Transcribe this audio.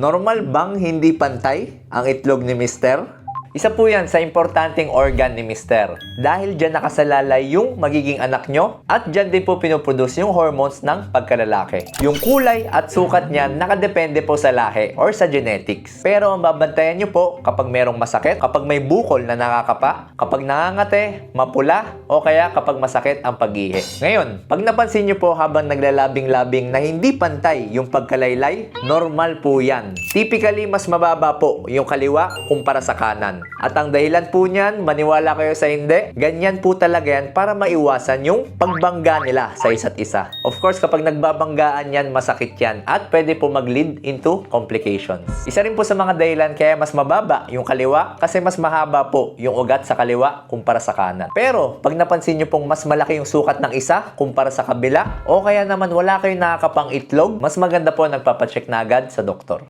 Normal bang hindi pantay ang itlog ni Mister? Isa po yan sa importanteng organ ni Mister. Dahil dyan nakasalalay yung magiging anak nyo at dyan din po pinoproduce yung hormones ng pagkalalaki. Yung kulay at sukat niyan nakadepende po sa lahi or sa genetics. Pero ang babantayan nyo po kapag merong masakit, kapag may bukol na nakakapa, kapag nangangate, mapula, o kaya kapag masakit ang pag-ihi. Ngayon, pag napansin nyo po habang naglalabing-labing na hindi pantay yung pagkalaylay, normal po yan. Typically, mas mababa po yung kaliwa kumpara sa kanan. At ang dahilan po niyan, maniwala kayo sa hindi, ganyan po talaga yan para maiwasan yung pagbangga nila sa isa't isa. Of course, kapag nagbabanggaan yan, masakit yan at pwede po mag-lead into complications. Isa rin po sa mga dahilan kaya mas mababa yung kaliwa kasi mas mahaba po yung ugat sa kaliwa kumpara sa kanan. Pero, pag napansin nyo pong mas malaki yung sukat ng isa kumpara sa kabila, o kaya naman wala kayong nakakapang itlog, mas maganda po nagpapacheck na agad sa doktor.